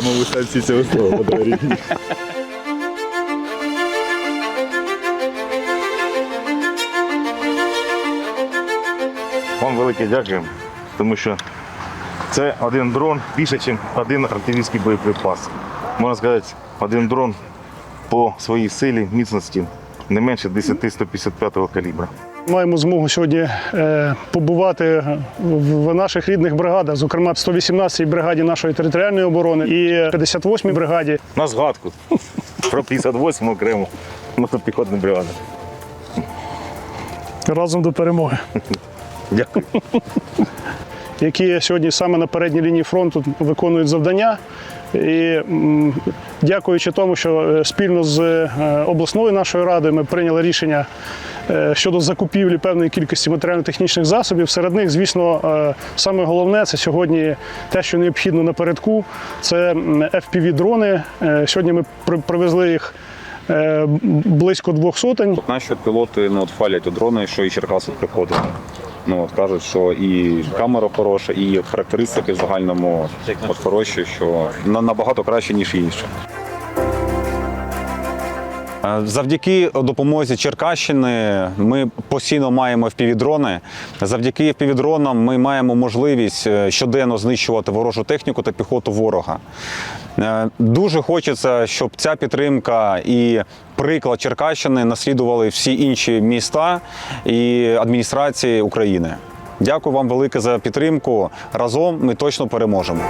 прямому сенсі цього слова подарити. Вам велике дякую, тому що це один дрон більше, ніж один артилерійський боєприпас. Можна сказати, один дрон по своїй силі, міцності не менше 10-155 калібра. Маємо змогу сьогодні е, побувати в наших рідних бригадах, зокрема в 118-й бригаді нашої територіальної оборони і 58-й бригаді. На згадку про 58 окрему мотопіхотну бригаду. Разом до перемоги. Дякую. які сьогодні саме на передній лінії фронту виконують завдання. І дякуючи тому, що е, спільно з е, обласною нашою радою ми прийняли рішення е, щодо закупівлі певної кількості матеріально-технічних засобів. Серед них, звісно, саме головне це сьогодні те, що необхідно напередку. Це FPV-дрони. Сьогодні ми при- привезли їх близько двох сотень. Наші пілоти ну, от хвалять у дрони, що і Черкаси приходили. Ну, от кажуть, що і камера хороша, і характеристики в загальному от хороші, що на- набагато краще, ніж інші. Е, Завдяки допомозі Черкащини ми постійно маємо впівдрони. Завдяки впівдронам ми маємо можливість е, щоденно знищувати ворожу техніку та піхоту ворога. Е, Дуже хочеться, щоб ця підтримка і приклад Черкащини наслідували всі інші міста і адміністрації України. Дякую вам велике за підтримку. Разом ми точно переможемо.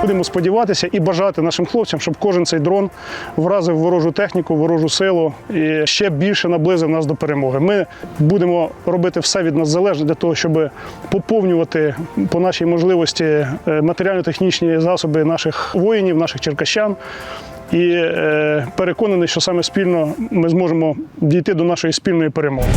Будемо сподіватися і бажати нашим хлопцям, щоб кожен цей дрон вразив ворожу техніку, ворожу силу і ще більше наблизив нас до перемоги. Ми будемо робити все від нас залежне для того, щоб поповнювати по нашій можливості е, матеріально-технічні засоби наших воїнів, наших черкащан. І е, переконаний, що саме спільно ми зможемо дійти до нашої спільної перемоги.